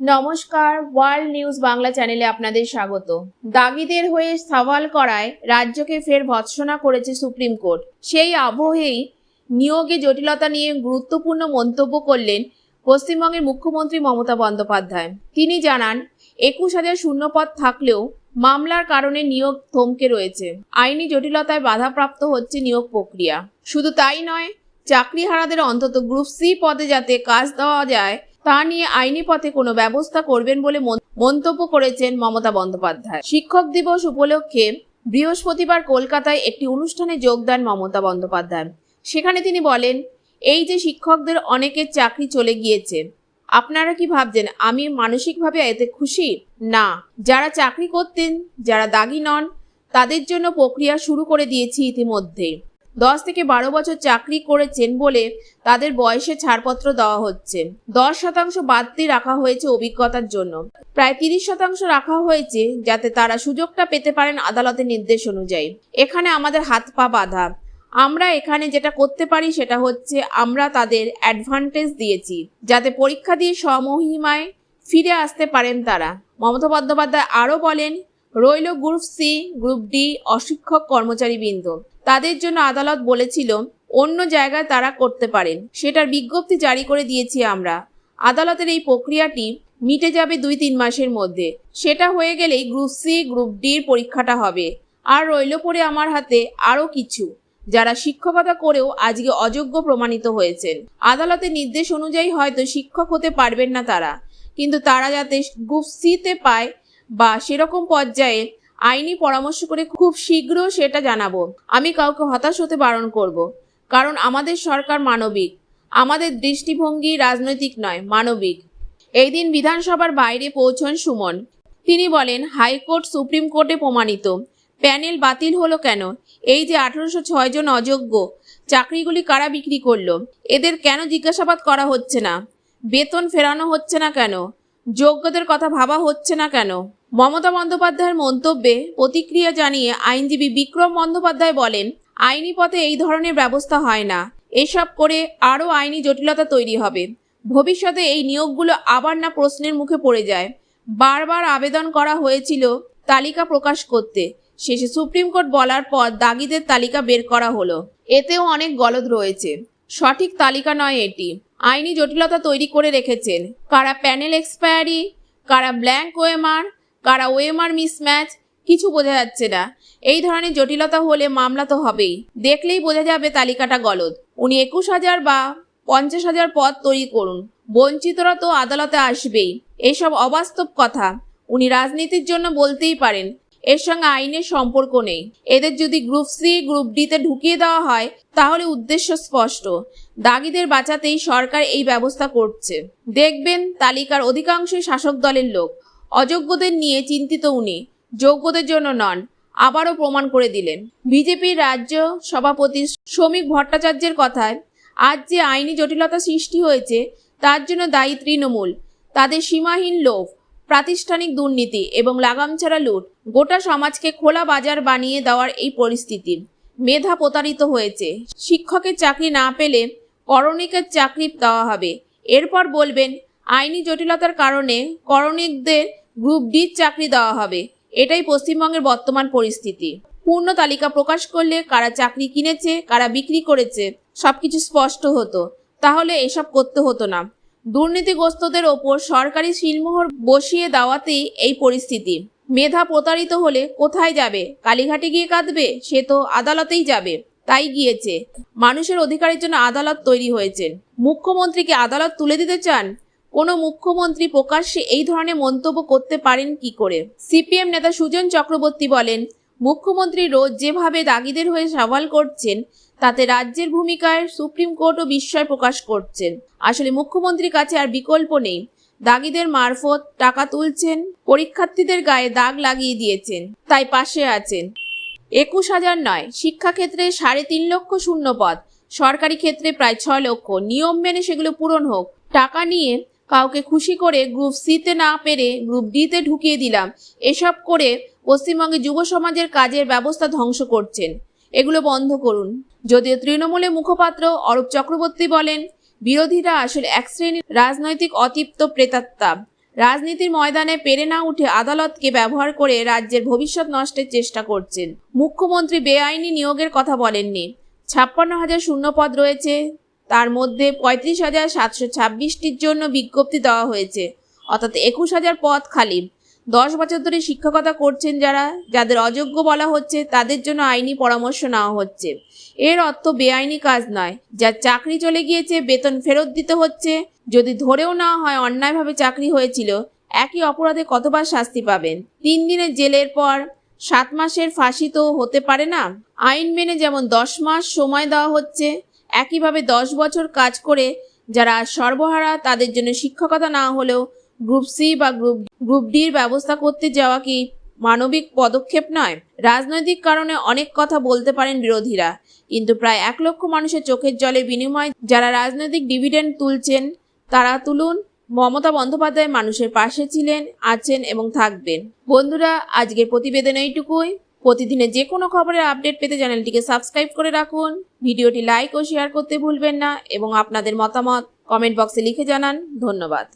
নমস্কার world news Bangla চ্যানেলে আপনাদের স্বাগত। দাগিদের হয়ে সওয়াল করায় রাজ্যকে ফের ভৎসনা করেছে সুপ্রিম কোর্ট। সেই আবহেই নিয়োগে জটিলতা নিয়ে গুরুত্বপূর্ণ মন্তব্য করলেন পশ্চিমবঙ্গের মুখ্যমন্ত্রী মমতা বন্দ্যোপাধ্যায়। তিনি জানান, একুশ হাজার শূন্যপদ থাকলেও মামলার কারণে নিয়োগ থমকে রয়েছে। আইনি জটিলতায় বাধাপ্রাপ্ত হচ্ছে নিয়োগ প্রক্রিয়া। শুধু তাই নয়, চাকরিহারাদের অন্তত গ্রুপ সি পদে যাতে কাজ দেওয়া যায় তা নিয়ে আইনি পথে কোনো ব্যবস্থা করবেন বলে মন- মন্তব্য করেছেন মমতা বন্দ্যোপাধ্যায়। শিক্ষক দিবস উপলক্ষে বৃহস্পতিবার কলকাতায় একটি অনুষ্ঠানে যোগ দেন মমতা বন্দ্যোপাধ্যায়। সেখানে তিনি বলেন, এই যে শিক্ষকদের অনেকের চাকরি চলে গিয়েছে, আপনারা কি ভাবছেন, আমি মানসিকভাবে এতে খুশি? না, যারা চাকরি করতেন, যারা দাগি নন, তাদের জন্য প্রক্রিয়া শুরু করে দিয়েছি ইতিমধ্যে দশ থেকে বারো বছর চাকরি করেছেন বলে তাদের বয়সে ছাড়পত্র দেওয়া হচ্ছে। দশ শতাংশ দিয়ে রাখা হয়েছে অভিজ্ঞতার জন্য। প্রায় তিরিশ শতাংশ রাখা হয়েছে যাতে তারা সুযোগটা পেতে পারেন আদালতের নির্দেশ অনুযায়ী। এখানে আমাদের হাত পা বাঁধা। আমরা এখানে যেটা করতে পারি সেটা হচ্ছে আমরা তাদের অ্যাডভান্টেজ দিয়েছি, যাতে পরীক্ষা দিয়ে স্বমহিমায় ফিরে আসতে পারেন তারা। মমতা বন্দ্যোপাধ্যায় আরও বলেন রইল গ্রুপ সি, গ্রুপ ডি অশিক্ষক কর্মচারীবৃন্দ। তাদের জন্য আদালত বলেছিল, অন্য জায়গায় তারা করতে পারেন। সেটার বিজ্ঞপ্তি জারি করে দিয়েছি আমরা। আদালতের এই প্রক্রিয়াটি মিটে যাবে দুই তিন মাসের মধ্যে। সেটা হয়ে গেলেই গ্রুপ সি, গ্রুপ ডির পরীক্ষাটা হবে। আর রইল পড়ে আমার হাতে আরও কিছু, যারা শিক্ষকতা করেও আজকে অযোগ্য প্রমাণিত হয়েছেন। আদালতের নির্দেশ অনুযায়ী হয়তো শিক্ষক হতে পারবেন না তারা। কিন্তু তারা যাতে গ্রুপ সিতে পায় বা সেরকম পর্যায়ে আইনি পরামর্শ করে খুব শীঘ্র সেটা জানাব। আমি কাউকে হতাশ হতে বারণ করব। কারণ আমাদের সরকার মানবিক। আমাদের দৃষ্টিভঙ্গি রাজনৈতিক নয়, মানবিক। এই দিন বিধানসভার বাইরে পৌঁছন সুমন। তিনি বলেন, হাইকোর্ট সুপ্রিম কোর্টে প্রমাণিত। প্যানেল বাতিল হলো কেন? এই যে আঠারোশো ছয় জন অযোগ্য, চাকরিগুলি কারা বিক্রি করল? এদের কেন জিজ্ঞাসাবাদ করা হচ্ছে না? বেতন ফেরানো হচ্ছে না কেন? যোগ্যদের কথা ভাবা হচ্ছে না কেন? মমতা বন্দ্যোপাধ্যায়ের মন্তব্যে প্রতিক্রিয়া জানিয়ে আইনজীবী বিক্রম বন্দ্যোপাধ্যায় বলেন, আইনি পথে এই ধরনের ব্যবস্থা হয় না। এসব করে আরও আইনি জটিলতা তৈরি হবে। ভবিষ্যতে এই নিয়োগগুলো আবার না প্রশ্নের মুখে পড়ে যায়। বারবার আবেদন করা হয়েছিল তালিকা প্রকাশ করতে। শেষে সুপ্রিম কোর্ট বলার পর দাগিদের তালিকা বের করা হলো। এতেও অনেক গলদ রয়েছে। সঠিক তালিকা নয় এটি। আইনি জটিলতা তৈরি করে রেখেছেন। কারা প্যানেল এক্সপায়ারি, কারা ব্ল্যাঙ্ক ওয়েমার কারা ওয়েমার মিসম্যাচ, কিছু বোঝা যাচ্ছে না। এই ধরনের জটিলতা হলে মামলা তো হবেই। দেখলেই বোঝা যাবে তালিকাটা গলদ। উনি একুশ হাজার বা পঞ্চাশ হাজার পদ তৈরি করুন। বঞ্চিতরা তো আদালতে আসবেই। এসব অবাস্তব কথা। উনি রাজনীতির জন্য বলতেই পারেন, এর সঙ্গে আইনের সম্পর্ক নেই। এদের যদি গ্রুপ সি, গ্রুপ ডিতে ঢুকিয়ে দেওয়া হয়, তাহলে উদ্দেশ্য স্পষ্ট। দাগিদের বাঁচাতেই সরকার এই ব্যবস্থা করছে। দেখবেন, তালিকার অধিকাংশই শাসক দলের লোক। অযোগ্যদের নিয়ে চিন্তিত উনি, যোগ্যদের জন্য নন, আবারও প্রমাণ করে দিলেন। বিজেপির রাজ্য সভাপতি শ্রমিক ভট্টাচার্যের কথায়, আজ যে আইনি জটিলতা সৃষ্টি হয়েছে, তার জন্য দায়ী তৃণমূল, তাদের সীমাহীন লোভ, প্রাতিষ্ঠানিক দুর্নীতি এবং লাগাম ছাড়া লুট, গোটা সমাজকে খোলা বাজার বানিয়ে দেওয়ার এই পরিস্থিতি। মেধা প্রতারিত হয়েছে। শিক্ষকের চাকরি না পেলে করণিকের চাকরি দেওয়া হবে। এরপর বলবেন, আইনি জটিলতার কারণে করণিকদের গ্রুপ ডির চাকরি দেওয়া হবে। এটাই পশ্চিমবঙ্গের বর্তমান পরিস্থিতি। পূর্ণ তালিকা প্রকাশ করলে কারা চাকরি কিনেছে, কারা বিক্রি করেছে, সবকিছু স্পষ্ট হতো। তাহলে এসব করতে হতো না। দুর্নীতিগ্রস্তদের ওপর সরকারি শিলমোহর বসিয়ে দেওয়াতেই এই পরিস্থিতি। মেধা প্রতারিত হলে কোথায় যাবে? কালীঘাটে গিয়ে কাঁদবে? সে তো আদালতেই যাবে। তাই গিয়েছে। মানুষের অধিকারের জন্য আদালত তৈরি হয়েছেন। মুখ্যমন্ত্রীকে আদালত তুলে দিতে চান? কোনো মুখ্যমন্ত্রী প্রকাশ্যে এই ধরনের মন্তব্য করতে পারেন কি করে? সিপিএম নেতা সুজন চক্রবর্তী বলেন, মুখ্যমন্ত্রী রোজ যেভাবে দাগিদের হয়ে সওয়াল করছেন, তাতে রাজ্যের ভূমিকায় সুপ্রিম কোর্টও বিস্ময় প্রকাশ করছেন। আসলে মুখ্যমন্ত্রীর কাছে আর বিকল্প নেই। দাগিদের মারফত টাকা তুলছেন, পরীক্ষার্থীদের গায়ে দাগ লাগিয়ে দিয়েছেন, তাই পাশে আছেন। একুশ হাজার নয়, শিক্ষাক্ষেত্রে সাড়ে তিন লক্ষ শূন্য পদ, সরকারি ক্ষেত্রে প্রায় ছয় লক্ষ। নিয়ম মেনে সেগুলো পূরণ হোক। টাকা নিয়ে কাউকে খুশি করে গ্রুপ সিতে না পেরে গ্রুপ ডিতে ঢুকিয়ে দিলাম। এসব করে পশ্চিমবঙ্গে যুব সমাজের কাজের ব্যবস্থা ধ্বংস করছেন। এগুলো বন্ধ করুন। যদিও তৃণমূলের মুখপাত্র অরূপ চক্রবর্তী বলেন, বিরোধীরা আসলে এক শ্রেণির রাজনৈতিক অতিপ্ত প্রেতাত্মা। রাজনীতির ময়দানে পেরে না উঠে আদালতকে ব্যবহার করে রাজ্যের ভবিষ্যৎ নষ্টের চেষ্টা করছেন। মুখ্যমন্ত্রী বেআইনি নিয়োগের কথা বলেননি। ছাপ্পান্ন হাজার শূন্যপদ রয়েছে। তার মধ্যে পঁয়ত্রিশ হাজার সাতশো ছাব্বিশটির জন্য বিজ্ঞপ্তি দেওয়া হয়েছে। অর্থাৎ একুশ হাজার পদ খালি। দশ বছর ধরে শিক্ষকতা করছেন যারা, যাদের অযোগ্য বলা হচ্ছে, তাদের জন্য আইনি পরামর্শ নেওয়া হচ্ছে। এর অর্থ বেআইনি কাজ নয়। যার চাকরি চলে গিয়েছে, বেতন ফেরত দিতে হচ্ছে। যদি ধরেও না হয় অন্যায়ভাবে চাকরি হয়েছিল, একই অপরাধে কতবার শাস্তি পাবেন? তিন দিনের জেলের পর সাত মাসের ফাঁসি তো হতে পারে না? আইন মেনে যেমন দশ মাস সময় দেওয়া হচ্ছে একইভাবে দশ বছর কাজ করে যারা সর্বহারা, তাদের জন্য শিক্ষকতা না হলেও গ্রুপ সি বা গ্রুপ গ্রুপ ডির ব্যবস্থা করতে যাওয়া কি মানবিক পদক্ষেপ নয়? রাজনৈতিক কারণে অনেক কথা বলতে পারেন বিরোধীরা, কিন্তু প্রায় এক লক্ষ মানুষের চোখের জলে বিনিময় যারা রাজনৈতিক ডিভিডেন্ড তুলছেন, তারা তুলুন, মমতা বন্দ্যোপাধ্যায় মানুষের পাশে ছিলেন, আছেন এবং থাকবেন। বন্ধুরা, আজকের প্রতিবেদন এইটুকুই। প্রতিদিনের যে কোনো খবরের আপডেট পেতে চ্যানেলটিকে সাবস্ক্রাইব করে রাখুন। ভিডিওটি লাইক ও শেয়ার করতে ভুলবেন না এবং আপনাদের মতামত কমেন্ট বক্সে লিখে জানান। ধন্যবাদ।